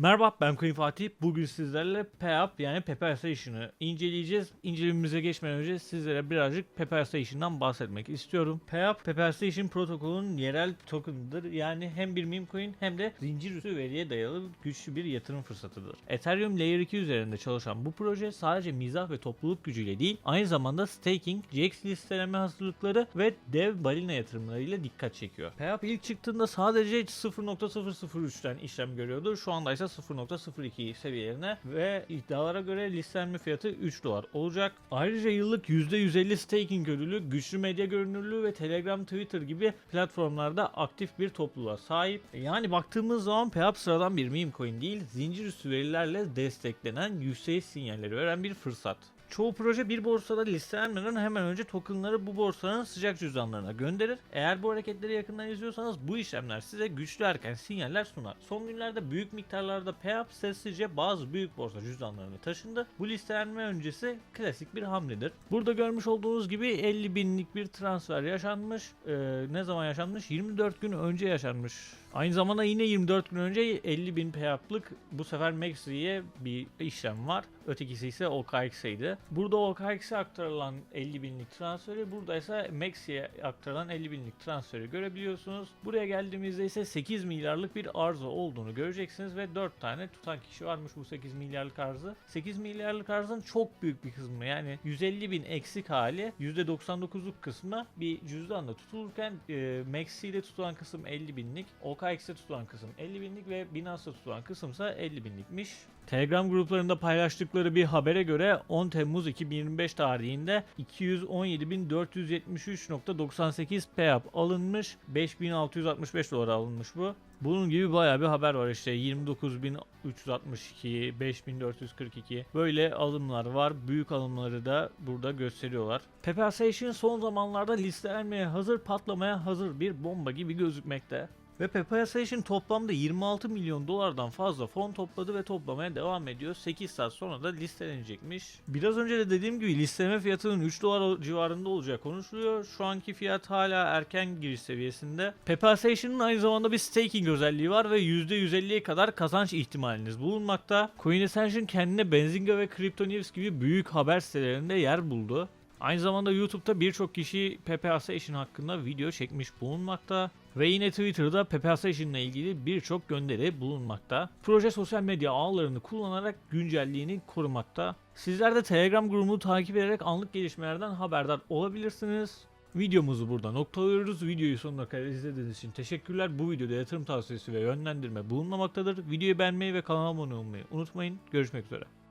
Merhaba ben Queen Fatih. Bugün sizlerle PAP yani Paper Station'ı inceleyeceğiz. İncelememize geçmeden önce sizlere birazcık Paper Station'dan bahsetmek istiyorum. PAP, Paper Station protokolünün yerel token'ıdır. Yani hem bir meme coin hem de zincir üstü veriye dayalı güçlü bir yatırım fırsatıdır. Ethereum Layer 2 üzerinde çalışan bu proje sadece mizah ve topluluk gücüyle değil, aynı zamanda staking, JAX listeleme hazırlıkları ve dev balina yatırımlarıyla dikkat çekiyor. PAP ilk çıktığında sadece 0.003'ten işlem görüyordu. Şu anda ise 0.02 seviyelerine ve iddialara göre listelenme fiyatı 3 dolar olacak. Ayrıca yıllık %150 staking ödülü, güçlü medya görünürlüğü ve Telegram, Twitter gibi platformlarda aktif bir topluluğa sahip. Yani baktığımız zaman PAP sıradan bir meme coin değil, zincir üstü verilerle desteklenen yükseliş sinyalleri veren bir fırsat. Çoğu proje bir borsada listelenmeden hemen önce tokenları bu borsanın sıcak cüzdanlarına gönderir. Eğer bu hareketleri yakından izliyorsanız bu işlemler size güçlü erken sinyaller sunar. Son günlerde büyük miktarlarda payout sessizce bazı büyük borsa cüzdanlarına taşındı. Bu listelenme öncesi klasik bir hamledir. Burada görmüş olduğunuz gibi 50 binlik bir transfer yaşanmış. Ee, ne zaman yaşanmış? 24 gün önce yaşanmış. Aynı zamanda yine 24 gün önce 50 bin payout'lık bu sefer Maxi'ye bir işlem var. Ötekisi ise OKX'ydi. Burada OKX'e aktarılan 50 binlik transferi, burada ise Maxi'ye aktarılan 50 binlik transferi görebiliyorsunuz. Buraya geldiğimizde ise 8 milyarlık bir arzu olduğunu göreceksiniz ve 4 tane tutan kişi varmış bu 8 milyarlık arzı. 8 milyarlık arzın çok büyük bir kısmı yani 150 bin eksik hali %99'luk kısmı bir cüzdanda tutulurken e, Maxi'de tutulan kısım 50 binlik, OKX'de tutulan kısım 50 binlik ve Binance'da tutulan kısımsa 50 binlikmiş. Telegram gruplarında paylaştıkları bir habere göre 10 Temmuz 2025 tarihinde 217.473.98 payout alınmış. 5665 dolara alınmış bu. Bunun gibi bayağı bir haber var işte 29.362, 5442 böyle alımlar var. Büyük alımları da burada gösteriyorlar. Pepersation son zamanlarda listelenmeye hazır, patlamaya hazır bir bomba gibi gözükmekte. Ve Pepersation toplamda 26 milyon dolardan fazla fon topladı ve toplamaya devam ediyor. 8 saat sonra da listelenecekmiş. Biraz önce de dediğim gibi listeleme fiyatının 3 dolar civarında olacağı konuşuluyor. Şu anki fiyat hala erken giriş seviyesinde. Pepersation'ın aynı zamanda bir staking özelliği var ve %150'ye kadar kazanç ihtimaliniz bulunmakta. Coin Ascension kendine Benzinga ve Crypto News gibi büyük haber sitelerinde yer buldu. Aynı zamanda YouTube'da birçok kişi Pepe Assassin hakkında video çekmiş bulunmakta ve yine Twitter'da Pepe Assassin ile ilgili birçok gönderi bulunmakta. Proje sosyal medya ağlarını kullanarak güncelliğini korumakta. Sizler de Telegram grubunu takip ederek anlık gelişmelerden haberdar olabilirsiniz. Videomuzu burada noktalıyoruz. Videoyu sonuna kadar izlediğiniz için teşekkürler. Bu videoda yatırım tavsiyesi ve yönlendirme bulunmamaktadır. Videoyu beğenmeyi ve kanala abone olmayı unutmayın. Görüşmek üzere.